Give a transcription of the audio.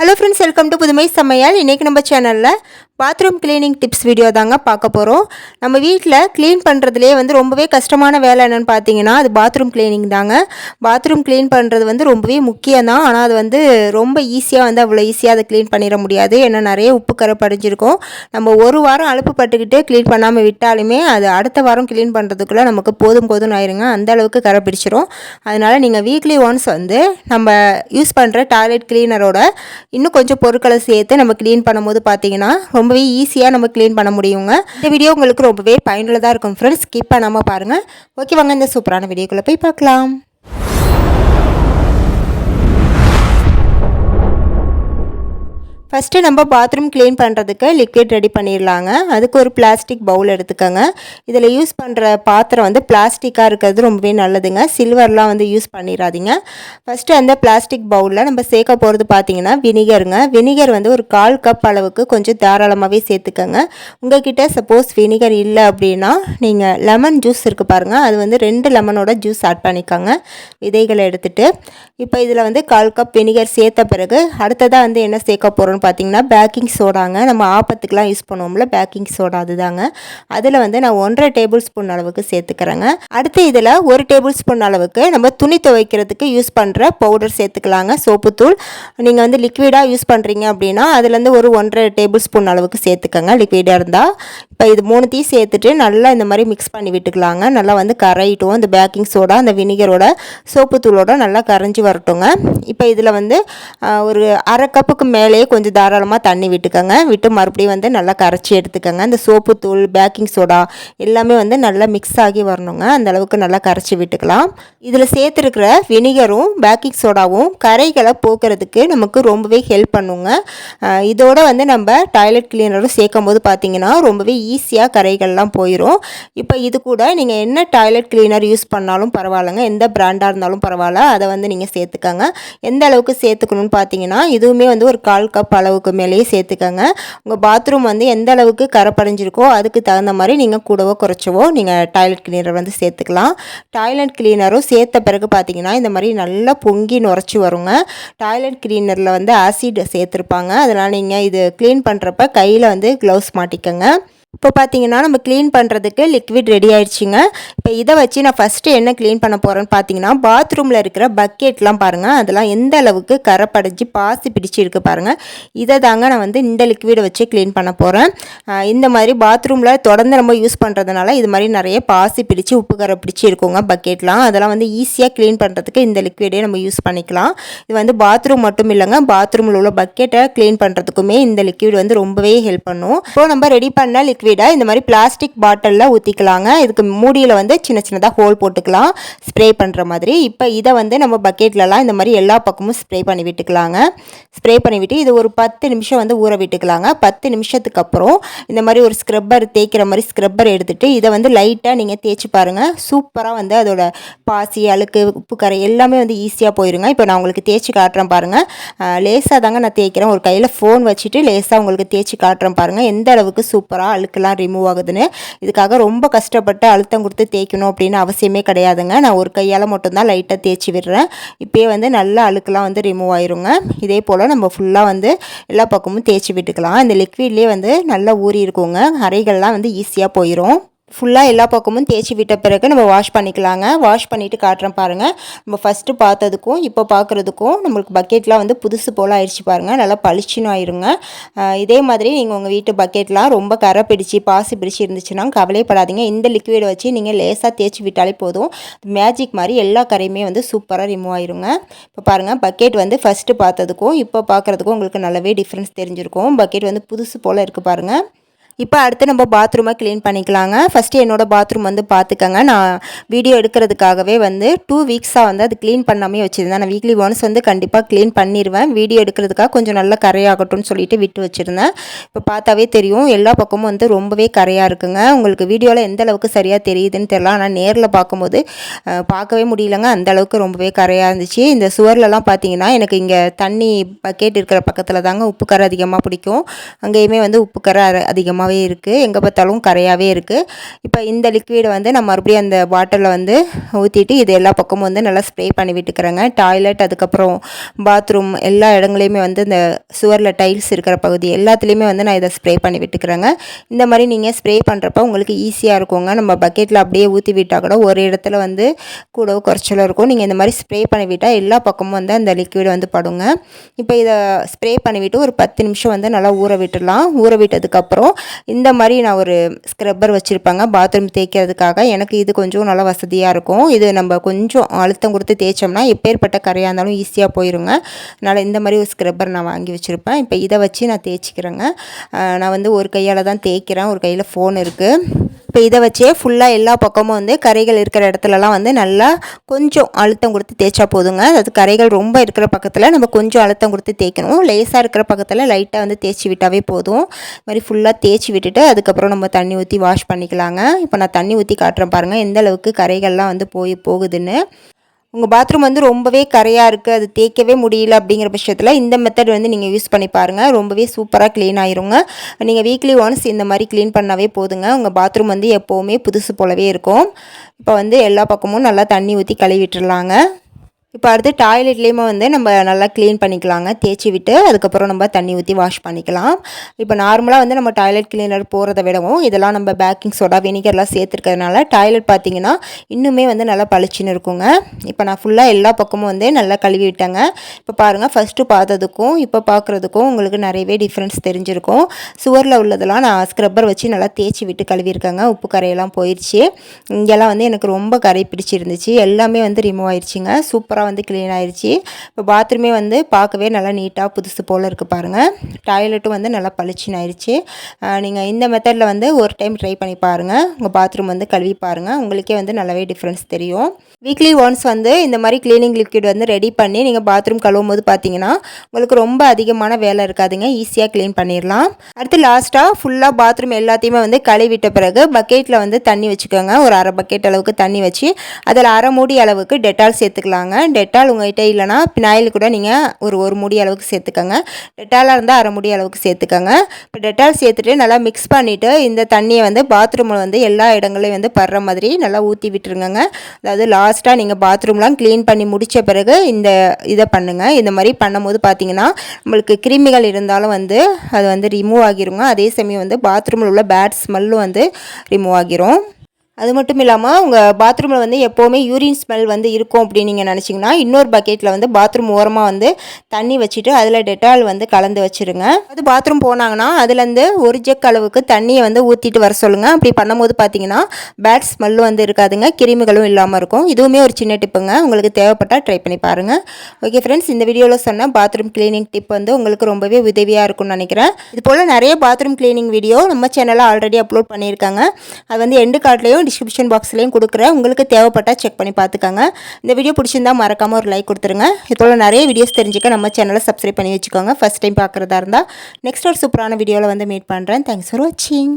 Hello friends welcome to புதுமை சமையல் இன்றைக்கி நம்ம சேனலில் பாத்ரூம் க்ளீனிங் டிப்ஸ் வீடியோ தாங்க பார்க்க போகிறோம் நம்ம வீட்டில் க்ளீன் பண்ணுறதுலேயே வந்து ரொம்பவே கஷ்டமான வேலை என்னென்னு பார்த்தீங்கன்னா அது பாத்ரூம் க்ளீனிங் தாங்க. பாத்ரூம் க்ளீன் பண்ணுறது வந்து ரொம்பவே முக்கியம் தான். ஆனால் அது வந்து ரொம்ப ஈஸியாக வந்து அவ்வளோ ஈஸியாக அதை க்ளீன் பண்ணிட முடியாது. ஏன்னா நிறைய உப்பு கரை படிஞ்சிருக்கும் நம்ம ஒரு வாரம் அலுப்பு பட்டுக்கிட்டு க்ளீன் பண்ணாமல் விட்டாலுமே அது அடுத்த வாரம் க்ளீன் பண்ணுறதுக்குள்ளே நமக்கு போதும் போதும் ஆயிருங்க. அந்த அளவுக்கு கரை பிடிச்சிரும். அதனால் நீங்கள் வீக்லி ஒன்ஸ் வந்து நம்ம யூஸ் பண்ணுற டாய்லெட் க்ளீனரோட இன்னும் கொஞ்சம் பொருட்களை சேர்த்து நம்ம க்ளீன் பண்ணும்போது பார்த்தீங்கன்னா ரொம்பவே ஈஸியாக நம்ம க்ளீன் பண்ண முடியுங்க. இந்த வீடியோ உங்களுக்கு ரொம்பவே பயனுள்ளதாக இருக்கும் ஃப்ரெண்ட்ஸ் ஸ்கிப் பண்ணாமல் பாருங்கள் ஓகே வாங்க இந்த சூப்பரான வீடியோக்குள்ளே போய் பார்க்கலாம். ஃபஸ்ட்டு நம்ம பாத்ரூம் க்ளீன் பண்ணுறதுக்கு லிக்விட் ரெடி பண்ணிடலாங்க அதுக்கு ஒரு பிளாஸ்டிக் பவுல் எடுத்துக்கோங்க. இதில் யூஸ் பண்ணுற பாத்திரம் வந்து பிளாஸ்டிக்காக இருக்கிறது ரொம்பவே நல்லதுங்க. சில்வர்லாம் வந்து யூஸ் பண்ணிடாதீங்க ஃபஸ்ட்டு அந்த பிளாஸ்டிக் பவுலில் நம்ம சேர்க்க போகிறது பார்த்தீங்கன்னா வினிகருங்க வினிகர் வந்து ஒரு கால் கப் அளவுக்கு கொஞ்சம் தாராளமாகவே சேர்த்துக்கோங்க. உங்ககிட்ட சப்போஸ் வினிகர் இல்லை அப்படின்னா நீங்கள் லெமன் ஜூஸ் இருக்குது பாருங்கள் அது வந்து ரெண்டு லெமனோட ஜூஸ் ஆட் பண்ணிக்கோங்க. விதைகளை எடுத்துகிட்டு இப்போ இதில் வந்து கால் கப் வினிகர் சேர்த்த பிறகு அடுத்ததாக வந்து என்ன சேர்க்க போகிறோம் பார்த்திங்கன்னா பேக்கிங் சோடாங்க. நம்ம ஆப்பத்துக்கெலாம் யூஸ் பண்ணுவோம்ல பேக்கிங் சோடா அதுதாங்க. அதில் வந்து நான் ஒன்றரை டேபிள் ஸ்பூன் அளவுக்கு சேர்த்துக்கிறேங்க. அடுத்து இதில் ஒரு டேபிள் ஸ்பூன் அளவுக்கு நம்ம துணி துவைக்கிறதுக்கு யூஸ் பண்ணுற பவுடர் சேர்த்துக்கலாங்க. சோப்புத்தூள் நீங்கள் வந்து லிக்விடாக யூஸ் பண்ணுறீங்க அப்படின்னா அதுலேருந்து ஒரு ஒன்றரை டேபிள் ஸ்பூன் அளவுக்கு சேர்த்துக்கோங்க. லிக்விடாக இருந்தால் இப்போ இது மூணுத்தையும் சேர்த்துட்டு நல்லா இந்த மாதிரி மிக்ஸ் பண்ணி விட்டுக்கலாங்க. நல்லா வந்து கரையிட்டும். இந்த பேக்கிங் சோடா அந்த வினிகரோட சோப்புத்தூளோட நல்லா கரைஞ்சி வரட்டுங்க. இப்போ இதில் வந்து ஒரு அரை கப்புக்கு மேலேயே கொஞ்சம் கொஞ்சம் தாராளமாக தண்ணி விட்டுக்கோங்க. விட்டு மறுபடியும் வந்து நல்லா கரைச்சி எடுத்துக்கோங்க. இந்த சோப்பு தூள் பேக்கிங் சோடா எல்லாமே வந்து நல்லா மிக்ஸ் ஆகி வரணுங்க. அந்த அளவுக்கு நல்லா கரைச்சி விட்டுக்கலாம். இதில் சேர்த்துருக்கிற வினிகரும் பேக்கிங் சோடாவும் கரைகளை போக்குறதுக்கு நமக்கு ரொம்பவே ஹெல்ப் பண்ணுங்க. இதோட வந்து நம்ம டாய்லெட் கிளீனரும் சேர்க்கும் போது பார்த்தீங்கன்னா ரொம்பவே ஈஸியாக கரைகள்லாம் போயிடும் இப்போ இது கூட நீங்கள் என்ன டாய்லெட் கிளீனர் யூஸ் பண்ணாலும் பரவாயில்லைங்க. எந்த பிராண்டாக இருந்தாலும் பரவாயில்ல. அதை வந்து நீங்கள் சேர்த்துக்கோங்க. எந்த அளவுக்கு சேர்த்துக்கணும்னு பார்த்தீங்கன்னா இதுவுமே வந்து ஒரு கால் கப் அளவுக்கு மேலேயே சேர்த்துக்கோங்க. உங்கள் பாத்ரூம் வந்து எந்த அளவுக்கு கரை படைஞ்சிருக்கோ அதுக்கு தகுந்த மாதிரி நீங்கள் கூடவோ குறைச்சவோ நீங்கள் டாய்லெட் கிளீனர் வந்து சேர்த்துக்கலாம். டாய்லெட் கிளீனரும் சேர்த்த பிறகு பார்த்தீங்கன்னா இந்த மாதிரி நல்லா பொங்கி நுரைச்சி வருங்க. டாய்லெட் கிளீனரில் வந்து ஆசிட் சேர்த்துருப்பாங்க. அதனால் நீங்கள் இது க்ளீன் பண்ணுறப்ப கையில் வந்து க்ளவுஸ் மாட்டிக்கோங்க. இப்போ பார்த்தீங்கன்னா நம்ம க்ளீன் பண்ணுறதுக்கு லிக்விட் ரெடி ஆயிடுச்சுங்க. இப்போ இதை வச்சு நான் ஃபஸ்ட்டு என்ன க்ளீன் பண்ண போகிறேன்னு பார்த்தீங்கன்னா பாத்ரூமில் இருக்கிற பக்கெட்லாம் பாருங்கள் அதெல்லாம் எந்த அளவுக்கு கரை படைஞ்சி பாசி பிடிச்சிருக்கு பாருங்கள் இதை தாங்க நான் வந்து இந்த லிக்விடை வச்சு க்ளீன் பண்ண போகிறேன் இந்த மாதிரி பாத்ரூமில் தொடர்ந்து நம்ம யூஸ் பண்ணுறதுனால இது மாதிரி நிறைய பாசி பிடிச்சி உப்பு கரை பிடிச்சி இருக்குங்க பக்கெட்லாம் அதெல்லாம் வந்து ஈஸியாக க்ளீன் பண்ணுறதுக்கு இந்த லிக்விடே நம்ம யூஸ் பண்ணிக்கலாம். இது வந்து பாத்ரூம் மட்டும் இல்லைங்க. பாத்ரூமில் உள்ள பக்கெட்டை க்ளீன் பண்ணுறதுக்குமே இந்த லிக்விட் வந்து ரொம்பவே ஹெல்ப் பண்ணும். இப்போ நம்ம ரெடி பண்ண லிக்விடை இந்த மாதிரி பிளாஸ்டிக் பாட்டிலில் ஊற்றிக்கலாங்க இதுக்கு மூடியில் வந்து சின்ன சின்னதாக ஹோல் போட்டுக்கலாம். ஸ்ப்ரே பண்ணுற மாதிரி. இப்போ இதை வந்து நம்ம பக்கெட்லலாம் இந்த மாதிரி எல்லா பக்கமும் ஸ்ப்ரே பண்ணி விட்டுக்கலாங்க. ஸ்ப்ரே பண்ணிவிட்டு இது ஒரு பத்து நிமிஷம் வந்து ஊற விட்டுக்கலாங்க. பத்து நிமிஷத்துக்கு அப்புறம் இந்த மாதிரி ஒரு ஸ்க்ரப்பர் தேய்க்கிற மாதிரி ஸ்க்ரப்பர் எடுத்துகிட்டு இதை வந்து லைட்டாக நீங்கள் தேய்ச்சி பாருங்கள் சூப்பராக வந்து அதோட பாசி அழுக்கு உப்பு கரை எல்லாமே வந்து ஈஸியாக போயிருங்க. இப்போ நான் உங்களுக்கு தேய்ச்சி காட்டுறேன் பாருங்கள் லேசாக தாங்க நான் தேய்க்கிறேன். ஒரு கையில் ஃபோன் வச்சுட்டு லேசாக உங்களுக்கு தேய்ச்சி காட்டுறேன் பாருங்கள் எந்த அளவுக்கு சூப்பராக அழுக்கெல்லாம் ரிமூவ் ஆகுதுன்னு. இதுக்காக ரொம்ப கஷ்டப்பட்டு அழுத்தம் கொடுத்து தேய்க்கணும் அப்படின்னு அவசியமே கிடையாதுங்க. நான் ஒரு கையால் மட்டும்தான் லைட்டாக தேய்ச்சி விடுறேன். இப்போயே வந்து நல்லா அழுக்கெல்லாம் வந்து ரிமூவ் ஆயிருங்க. இதே போல் நம்ம ஃபுல்லாக வந்து எல்லா பக்கமும் தேய்ச்சி விட்டுக்கலாம். இந்த லிக்விட்லேயே வந்து நல்லா ஊறி இருக்குங்க. அறைகள்லாம் வந்து ஈஸியாக போயிடும் ஃபுல்லாக எல்லா பக்கமும் தேய்ச்சி விட்ட பிறகு நம்ம வாஷ் பண்ணிக்கலாங்க. வாஷ் பண்ணிவிட்டு காட்டுறேன் பாருங்கள் நம்ம ஃபஸ்ட்டு பார்த்ததுக்கும் இப்போ பார்க்குறதுக்கும் நம்மளுக்கு பக்கெட்லாம் வந்து புதுசு போல் ஆயிடுச்சு பாருங்கள் நல்லா பளிச்சுன்னு ஆயிருங்க. இதே மாதிரி நீங்கள் உங்கள் வீட்டு பக்கெட்லாம் ரொம்ப கரை பிடிச்சி பாசி பிடிச்சி இருந்துச்சுன்னா கவலைப்படாதீங்க. இந்த லிக்விடை வச்சு நீங்கள் லேசாக தேய்ச்சி விட்டாலே போதும். மேஜிக் மாதிரி எல்லா கரையுமே வந்து சூப்பராக ரிமூவ் ஆயிருங்க. இப்போ பாருங்கள் பக்கெட் வந்து ஃபஸ்ட்டு பார்த்ததுக்கும் இப்போ பார்க்குறதுக்கும் உங்களுக்கு நல்லாவே டிஃப்ரென்ஸ் தெரிஞ்சிருக்கும். பக்கெட் வந்து புதுசு போல் இருக்குது பாருங்கள் இப்போ அடுத்து நம்ம பாத்ரூமை க்ளீன் பண்ணிக்கலாங்க. ஃபஸ்ட்டு என்னோடய பாத்ரூம் வந்து பார்த்துக்கங்க நான் வீடியோ எடுக்கிறதுக்காகவே வந்து டூ வீக்ஸாக வந்து அது க்ளீன் பண்ணாமே வச்சுருந்தேன். நான் வீக்லி ஒன்ஸ் வந்து கண்டிப்பாக க்ளீன் பண்ணிடுவேன் வீடியோ எடுக்கிறதுக்காக கொஞ்சம் நல்லா கரையாகட்டும்னு சொல்லிட்டு விட்டு வச்சுருந்தேன். இப்போ பார்த்தாவே தெரியும் எல்லா பக்கமும் வந்து ரொம்பவே கரையாக இருக்குங்க. உங்களுக்கு வீடியோவில் எந்த அளவுக்கு சரியாக தெரியுதுன்னு தெரியல. ஆனால் நேரில் பார்க்கும்போது பார்க்கவே முடியலங்க. அந்த அளவுக்கு ரொம்பவே கரையாக இருந்துச்சு. இந்த சுவர்லலாம் பார்த்தீங்கன்னா எனக்கு இங்கே தண்ணி பக்கெட் இருக்கிற பக்கத்தில் தாங்க உப்பு கரை அதிகமாக பிடிக்கும். அங்கேயுமே வந்து உப்பு கரை அதிகமாக அதிகமாகவே இருக்குது எங்கே பார்த்தாலும் கரையாகவே இருக்குது இப்போ இந்த லிக்விடை வந்து நான் மறுபடியும் அந்த பாட்டிலில் வந்து ஊற்றிட்டு இது எல்லா பக்கமும் வந்து நல்லா ஸ்ப்ரே பண்ணி விட்டுக்கிறேங்க. டாய்லெட் அதுக்கப்புறம் பாத்ரூம் எல்லா இடங்களையுமே வந்து இந்த சுவரில் டைல்ஸ் இருக்கிற பகுதி எல்லாத்துலேயுமே வந்து நான் இதை ஸ்ப்ரே பண்ணி விட்டுக்கிறேங்க. இந்த மாதிரி நீங்கள் ஸ்ப்ரே பண்ணுறப்ப உங்களுக்கு ஈஸியாக இருக்குங்க. நம்ம பக்கெட்டில் அப்படியே ஊற்றி விட்டால் கூட ஒரு இடத்துல வந்து கூடவோ குறைச்சலோ இருக்கும். நீங்கள் இந்த மாதிரி ஸ்ப்ரே பண்ணி விட்டால் எல்லா பக்கமும் வந்து அந்த லிக்விட் வந்து படுங்க. இப்போ இதை ஸ்ப்ரே பண்ணிவிட்டு ஒரு பத்து நிமிஷம் வந்து நல்லா ஊற விட்டுடலாம். ஊற விட்டதுக்கப்புறம் இந்த மாதிரி நான் ஒரு ஸ்க்ரப்பர் வச்சுருப்பேங்க. பாத்ரூம் தேய்க்கிறதுக்காக எனக்கு இது கொஞ்சம் நல்லா வசதியாக இருக்கும். இது நம்ம கொஞ்சம் அழுத்தம் கொடுத்து தேய்ச்சோம்னா எப்பேற்பட்ட கரையாக இருந்தாலும் ஈஸியாக போயிருங்க. அதனால் இந்த மாதிரி ஒரு ஸ்க்ரப்பர் நான் வாங்கி வச்சுருப்பேன். இப்போ இதை வச்சு நான் தேய்ச்சிக்கிறேங்க. நான் வந்து ஒரு கையால் தான் தேய்க்கிறேன். ஒரு கையில் ஃபோன் இருக்குது இப்போ இதை வச்சே ஃபுல்லாக எல்லா பக்கமும் வந்து கரைகள் இருக்கிற இடத்துலலாம் வந்து நல்லா கொஞ்சம் அழுத்தம் கொடுத்து தேய்ச்சா போதுங்க. அது கரைகள் ரொம்ப இருக்கிற பக்கத்தில் நம்ம கொஞ்சம் அழுத்தம் கொடுத்து தேய்க்கணும். லேசாக இருக்கிற பக்கத்தில் லைட்டாக வந்து தேய்ச்சி விட்டாவே போதும். இது மாதிரி ஃபுல்லாக தேய்ச்சி விட்டுட்டு அதுக்கப்புறம் நம்ம தண்ணி ஊற்றி வாஷ் பண்ணிக்கலாங்க. இப்போ நான் தண்ணி ஊற்றி காட்டுறேன் பாருங்கள் எந்த அளவுக்கு கரைகள்லாம் வந்து போய் போகுதுன்னு. உங்கள் பாத்ரூம் வந்து ரொம்பவே கரையாக இருக்குது அது தேய்க்கவே முடியல அப்படிங்கிற பட்சத்தில் இந்த மெத்தட் வந்து நீங்கள் யூஸ் பண்ணி பாருங்கள் ரொம்பவே சூப்பராக க்ளீன் ஆயிருங்க. நீங்கள் வீக்லி ஒன்ஸ் இந்த மாதிரி க்ளீன் பண்ணாவே போதுங்க. உங்கள் பாத்ரூம் வந்து எப்போவுமே புதுசு போலவே இருக்கும். இப்போ வந்து எல்லா பக்கமும் நல்லா தண்ணி ஊற்றி கழுவிட்டுருலாங்க இப்போ அடுத்து டாய்லெட்லேயுமே வந்து நம்ம நல்லா க்ளீன் பண்ணிக்கலாங்க. தேய்ச்சி விட்டு அதுக்கப்புறம் நம்ம தண்ணி ஊற்றி வாஷ் பண்ணிக்கலாம். இப்போ நார்மலாக வந்து நம்ம டாய்லெட் கிளீனர் போகிறத விடவும் இதெல்லாம் நம்ம பேக்கிங் சோடா வினிகர்லாம் சேர்த்துருக்கிறதுனால டாய்லெட் பார்த்திங்கன்னா இன்னுமே வந்து நல்லா பளிச்சுன்னு இருக்குங்க. இப்போ நான் ஃபுல்லாக எல்லா பக்கமும் வந்து நல்லா கழுவி விட்டேங்க. இப்போ பாருங்கள் ஃபஸ்ட்டு பார்த்ததுக்கும் இப்போ பார்க்குறதுக்கும் உங்களுக்கு நிறையவே டிஃப்ரென்ஸ் தெரிஞ்சிருக்கும். சுவரில் உள்ளதெல்லாம் நான் ஸ்க்ரப்பர் வச்சு நல்லா தேய்ச்சி விட்டு கழுவிருக்கேங்க உப்பு கரையெல்லாம் போயிடுச்சு இங்கெல்லாம் வந்து எனக்கு ரொம்ப கரை பிடிச்சிருந்துச்சு. எல்லாமே வந்து ரிமூவ் ஆயிடுச்சுங்க சூப்பராக சூப்பராக வந்து க்ளீன் ஆயிடுச்சு இப்போ பாத்ரூமே வந்து பார்க்கவே நல்லா நீட்டாக புதுசு போல் இருக்குது பாருங்கள் டாய்லெட்டும் வந்து நல்லா பளிச்சுன்னு ஆயிடுச்சு நீங்கள் இந்த மெத்தடில் வந்து ஒரு டைம் ட்ரை பண்ணி பாருங்கள் உங்கள் பாத்ரூம் வந்து கழுவி பாருங்கள் உங்களுக்கே வந்து நல்லாவே டிஃப்ரென்ஸ் தெரியும். வீக்லி ஒன்ஸ் வந்து இந்த மாதிரி க்ளீனிங் லிக்விட் வந்து ரெடி பண்ணி நீங்கள் பாத்ரூம் கழுவும் போது பார்த்தீங்கன்னா உங்களுக்கு ரொம்ப அதிகமான வேலை இருக்காதுங்க. ஈஸியாக க்ளீன் பண்ணிடலாம் அடுத்து லாஸ்ட்டாக ஃபுல்லாக பாத்ரூம் எல்லாத்தையுமே வந்து கழுவிட்ட பிறகு பக்கெட்டில் வந்து தண்ணி வச்சுக்கோங்க. ஒரு அரை பக்கெட் அளவுக்கு தண்ணி வச்சு அதில் அரை மூடி அளவுக்கு டெட்டால் சேர்த்துக்கலாங்க. டெட்டால் உங்கள்கிட்ட இல்லைனா பினாயில் கூட நீங்கள் ஒரு ஒரு முடி அளவுக்கு சேர்த்துக்கோங்க. டெட்டாலாக இருந்தால் அரை முடி அளவுக்கு சேர்த்துக்கோங்க. இப்போ டெட்டால் சேர்த்துட்டு நல்லா மிக்ஸ் பண்ணிவிட்டு இந்த தண்ணியை வந்து பாத்ரூமில் வந்து எல்லா இடங்களையும் வந்து படுற மாதிரி நல்லா ஊற்றி விட்டுருங்க அதாவது லாஸ்ட்டாக நீங்கள் பாத்ரூம்லாம் க்ளீன் பண்ணி முடித்த பிறகு இந்த இதை பண்ணுங்கள் இந்த மாதிரி பண்ணும்போது பார்த்தீங்கன்னா நம்மளுக்கு கிருமிகள் இருந்தாலும் வந்து அது வந்து ரிமூவ் ஆகிருங்க. அதே சமயம் வந்து பாத்ரூமில் உள்ள பேட் ஸ்மெல்லும் வந்து ரிமூவ் ஆகிரும். அது மட்டும் இல்லாமல் உங்கள் பாத்ரூமில் வந்து எப்போவுமே யூரின் ஸ்மெல் வந்து இருக்கும் அப்படின்னு நீங்கள் நினச்சிங்கன்னா இன்னொரு பக்கெட்டில் வந்து பாத்ரூம் ஓரமாக வந்து தண்ணி வச்சுட்டு அதில் டெட்டால் வந்து கலந்து வச்சுருங்க. அது பாத்ரூம் போனாங்கன்னா அதுலேருந்து ஒரு ஜக் அளவுக்கு தண்ணியை வந்து ஊற்றிட்டு வர சொல்லுங்கள் அப்படி பண்ணும்போது பார்த்தீங்கன்னா பேட் ஸ்மெல்லும் வந்து இருக்காதுங்க. கிருமிகளும் இல்லாமல் இருக்கும். இதுவுமே ஒரு சின்ன டிப்புங்க. உங்களுக்கு தேவைப்பட்டால் ட்ரை பண்ணி பாருங்கள் ஓகே ஃப்ரெண்ட்ஸ் இந்த வீடியோவில் சொன்ன பாத்ரூம் கிளீனிங் டிப் வந்து உங்களுக்கு ரொம்பவே உதவியாக இருக்கும்னு நினைக்கிறேன். இது போல் நிறைய பாத்ரூம் கிளீனிங் வீடியோ நம்ம சேனலில் ஆல்ரெடி அப்லோட் பண்ணியிருக்காங்க. அது வந்து எண்டு கார்ட்லேயும் டிஸ்கிரிப்ஷன் பாக்ஸ்லேயும் கொடுக்குறேன். உங்களுக்கு தேவைப்பட்டால் செக் பண்ணி பார்த்துக்கோங்க. இந்த வீடியோ பிடிச்சிருந்தா மறக்காமல் ஒரு லைக் கொடுத்துருங்க. இது நிறைய வீடியோஸ் தெரிஞ்சுக்க நம்ம சேனலை சப்ஸ்கிரைப் பண்ணி வச்சுக்கோங்க. ஃபஸ்ட் டைம் பார்க்குறதா இருந்தால் நெக்ஸ்ட் ஒரு சூப்பரான வீடியோவில் வந்து மீட் பண்ணுறேன் தேங்க்ஸ் ஃபார் வாட்சிங்